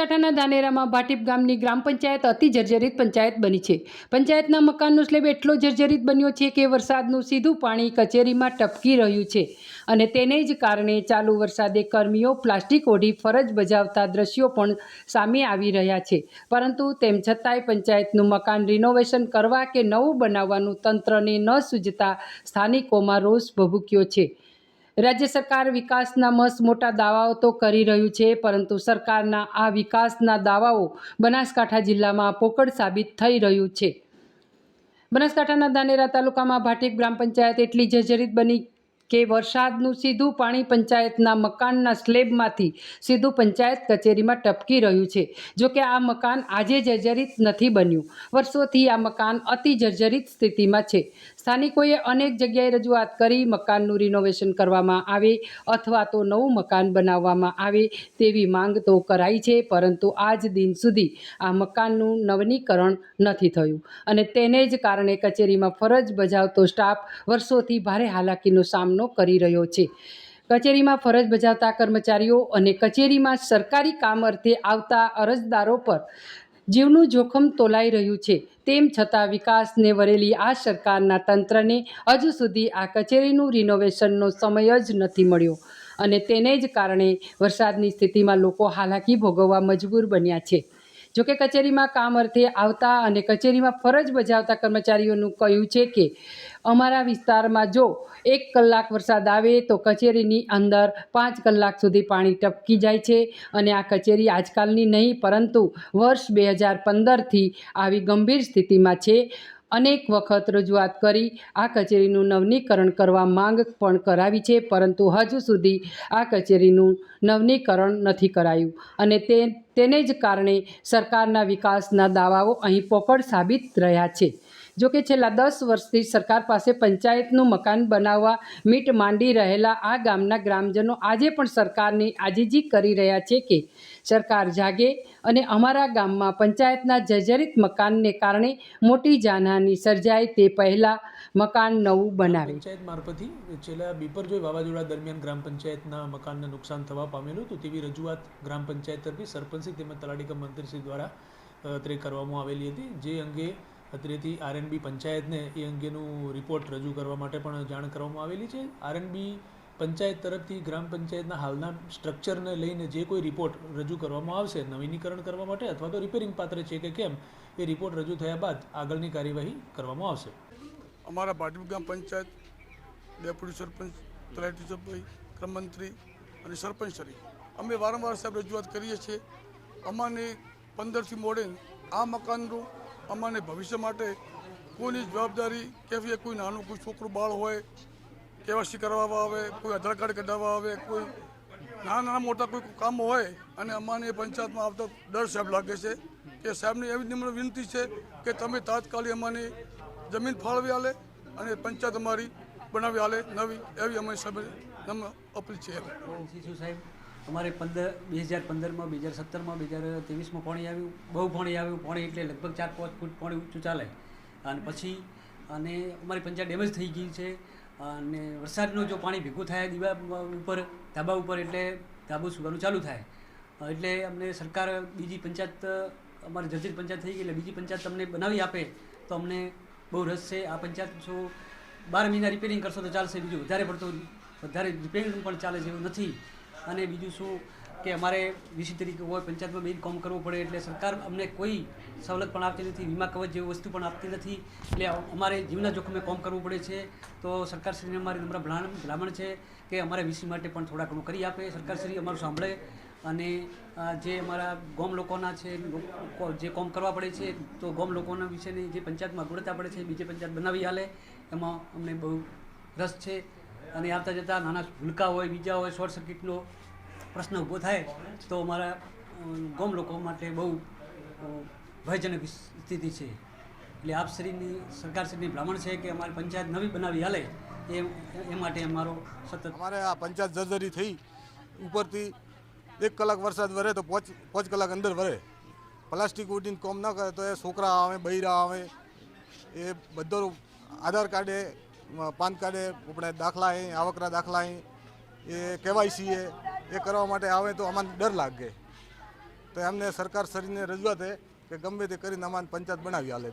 બનાસકાંઠાના ધાનેરામાં ભાટીપ ગામની ગ્રામ પંચાયત અતિ જર્જરિત પંચાયત બની છે. પંચાયતના મકાનનો સ્લેબ એટલો જર્જરિત બન્યો છે કે વરસાદનું સીધું પાણી કચેરીમાં ટપકી રહ્યું છે અને તેને જ કારણે ચાલુ વરસાદે કર્મીઓ પ્લાસ્ટિક ઓઢી ફરજ બજાવતા દ્રશ્યો પણ સામે આવી રહ્યા છે. પરંતુ તેમ છતાંય પંચાયતનું મકાન રિનોવેશન કરવા કે નવું બનાવવાનું તંત્રને ન સૂઝતા સ્થાનિકોમાં રોષ ભભૂક્યો છે. રાજ્ય સરકાર વિકાસના મસ્ત મોટા દાવાઓ તો કરી રહ્યું છે, પરંતુ સરકારના આ વિકાસના દાવાઓ બનાસકાંઠા જિલ્લામાં પોકળ સાબિત થઈ રહ્યું છે. બનાસકાંઠાના ધાનેરા તાલુકામાં ભાટીપ ગ્રામ પંચાયત એટલી જર્જરિત બની કે વરસાદનું સીધું પાણી પંચાયતના મકાનના સ્લેબમાંથી સીધું પંચાયત કચેરીમાં ટપકી રહ્યું છે. જો કે આ મકાન આજે જર્જરિત નથી બન્યું. વર્ષોથી આ મકાન અતિ જર્જરિત સ્થિતિમાં છે. સ્થાનિકોએ અનેક જગ્યાએ રજૂઆત કરી મકાનનું રિનોવેશન કરવામાં આવે અથવા તો નવું મકાન બનાવવામાં આવે તેવી માંગ તો કરાઈ છે, પરંતુ આજ દિન સુધી આ મકાનનું નવનીકરણ નથી થયું. અને તેને જ કારણે કચેરીમાં ફરજ બજાવતો સ્ટાફ વર્ષોથી ભારે હાલાકીનો સામનો કરી રહ્યો છે. કચેરીમાં ફરજ બજાવતા કર્મચારીઓ અને કચેરીમાં સરકારી કામ અર્થે આવતા અરજદારો પર જીવનું જોખમ તોલાઈ રહ્યું છે. તેમ છતાં વિકાસને વરેલી આ સરકારના તંત્રને હજુ સુધી આ કચેરીનું રિનોવેશનનો સમય જ નથી મળ્યો અને તેને જ કારણે વરસાદની સ્થિતિમાં લોકો હાલાકી ભોગવવા મજબૂર બન્યા છે. જોકે કચેરીમાં કામ અર્થે આવતા અને કચેરીમાં ફરજ બજાવતા કર્મચારીઓનું કહ્યું છે કે, અમારા વિસ્તારમાં જો એક કલાક વરસાદ આવે તો કચેરીની અંદર પાંચ કલાક સુધી પાણી ટપકી જાય છે અને આ કચેરી આજકાલની નહીં, પરંતુ વર્ષ બે હજાર પંદરથી આવી ગંભીર સ્થિતિમાં છે. અનેક વખત રજૂઆત કરી, આ કચેરીનું નવનીકરણ કરવા માંગ પણ કરાવી છે, પરંતુ હજુ સુધી આ કચેરીનું નવનીકરણ નથી કરાયું. અને તે, તેને જ કારણે સરકારના વિકાસના દાવાઓ અહીં પોકળ સાબિત રહ્યા છે. જોકે છેલ્લા દસ વર્ષથી સરકાર પાસે પંચાયતનું મકાન બનાવવા મીટ માંડી રહેલા આ ગામના ગ્રામજનો આજે પણ સરકારની આજીજી કરી રહ્યા છે કે સરકાર જાગે અને અમારા ગામમાં પંચાયતના જર્જરિત મકાનને કારણે મોટી જાનહાની સર્જાય તે પહેલાં મકાન નવું બનાવે. પંચાયત મારફતથી છેલ્લા બીપરજોય વાવાઝોડા દરમિયાન ગ્રામ પંચાયતના મકાનને નુકસાન થવા પામેલું હતું તેવી રજૂઆત ગ્રામ પંચાયત તરફી સરપંચશ્રી તેમજ તલાટીકમ મંત્રીશ્રી દ્વારા અત્રે કરવામાં આવેલી હતી. જે અંગે અત્રેથી આરએનબી પંચાયતને એ અંગેનું રિપોર્ટ રજૂ કરવા માટે પણ જાણ કરવામાં આવેલી છે. આરએનબી પંચાયત તરફથી ગ્રામ પંચાયતના હાલના સ્ટ્રક્ચરને લઈને જે કોઈ રિપોર્ટ રજૂ કરવામાં આવશે, નવીનીકરણ કરવા માટે અથવા તો રિપેરિંગ પાત્ર છે કે કેમ, એ રિપોર્ટ રજૂ થયા બાદ આગળની કાર્યવાહી કરવામાં આવશે. અમારા ભાટીપ ગામ પંચાયત ડેપ્યુટી સરપંચ, તલાટી સભ્ય ક્રમમંત્રી અને સરપંચ શ્રી અમે વારંવાર સાહેબ રજૂઆત કરીએ છીએ, અમાને પંદરથી મોડે આ મકાનનું અમાને ભવિષ્ય માટે કોઈની જવાબદારી કે કોઈ નાનું કોઈ છોકરું બાળ હોય કેવાસી કરાવવા આવે, કોઈ આધાર કાર્ડ કઢાવવા આવે, કોઈ નાના નાના મોટા કોઈ કામ હોય અને અમાને પંચાયતમાં આવતા ડર સાહેબ લાગે છે કે સાહેબની એવી નિમ્ર વિનંતી છે કે તમે તાત્કાલિક અમારી જમીન ફાળવી આલે અને પંચાયત અમારી બનાવી આલે નવી એવી અમારી સાહેબ અપીલ છે. અમારે પંદર, બે હજાર પંદરમાં, બે હજાર સત્તરમાં, બે હજાર ત્રેવીસમાં પાણી આવ્યું. બહુ પાણી આવ્યું. પાણી એટલે લગભગ ચાર, પાંચ ફૂટ પાણી ઊંચું ચાલે. અને પછી, અને અમારી પંચાયત ડેમેજ થઈ ગઈ છે. અને વરસાદનું જો પાણી ભેગું થાય દીવા ઉપર, ધાબા ઉપર, એટલે ધાબુ સુવાનું ચાલુ થાય. એટલે અમને સરકાર બીજી પંચાયત, અમારી જર્જરિત પંચાયત થઈ ગઈ એટલે બીજી પંચાયત તમને બનાવી આપે, તો અમને બહુ રસ છે. આ પંચાયત જો બાર મહિના રિપેરિંગ કરશો તો ચાલશે. બીજું વધારે પડતું વધારે રિપેરિંગ પણ ચાલે છે એવું નથી. અને બીજું શું કે અમારે વીસી તરીકે હોય, પંચાયતમાં બેન કામ કરવું પડે એટલે સરકાર અમને કોઈ સવલત પણ આપતી નથી, વીમા કવચ જેવી વસ્તુ પણ આપતી નથી. એટલે અમારે જીવના જોખમે કામ કરવું પડે છે. તો સરકારશ્રીને અમારી નમ્ર ભલામણ છે કે અમારે વીસી માટે પણ થોડા ઘણું કરી આપે. સરકારશ્રી અમારું સાંભળે અને જે અમારા ગામ લોકોના છે જે કામ કરવા પડે છે, તો ગામ લોકોના વિશેની જે પંચાયતમાં અગવડતા પડે છે, બીજે પંચાયત બનાવી હાલે એમાં અમને બહુ રસ છે. અને આવતા જતાં નાના ભૂલકા હોય, બીજા હોય, શોર્ટ સર્કિટનો પ્રશ્ન ઊભો થાય, તો અમારા ગામ લોકો માટે બહુ ભયજનક સ્થિતિ છે. એટલે આપશ્રીની સરકારશ્રીની ભ્રમણ છે કે અમારી પંચાયત નવી બનાવી હાલે, એ એ માટે અમારો સતત અમારે આ પંચાયત જર્જરી થઈ, ઉપરથી એક કલાક વરસાદ વરે તો પાંચ પાંચ કલાક અંદર વરે. પ્લાસ્ટિક ઉડીને કોમ ન કરે તો એ છોકરા આવે, બૈરા આવે, એ બધો આધાર કાર્ડે પાન કાર્ડે આપણે દાખલા અહીં, આવકના દાખલા અહીં, એ કેવાયસી એ કરવા માટે આવે તો અમાને ડર લાગે. તો એમને સરકાર શ્રીને રજૂઆત કે ગમે તે કરીને અમાને પંચાયત બનાવી આલે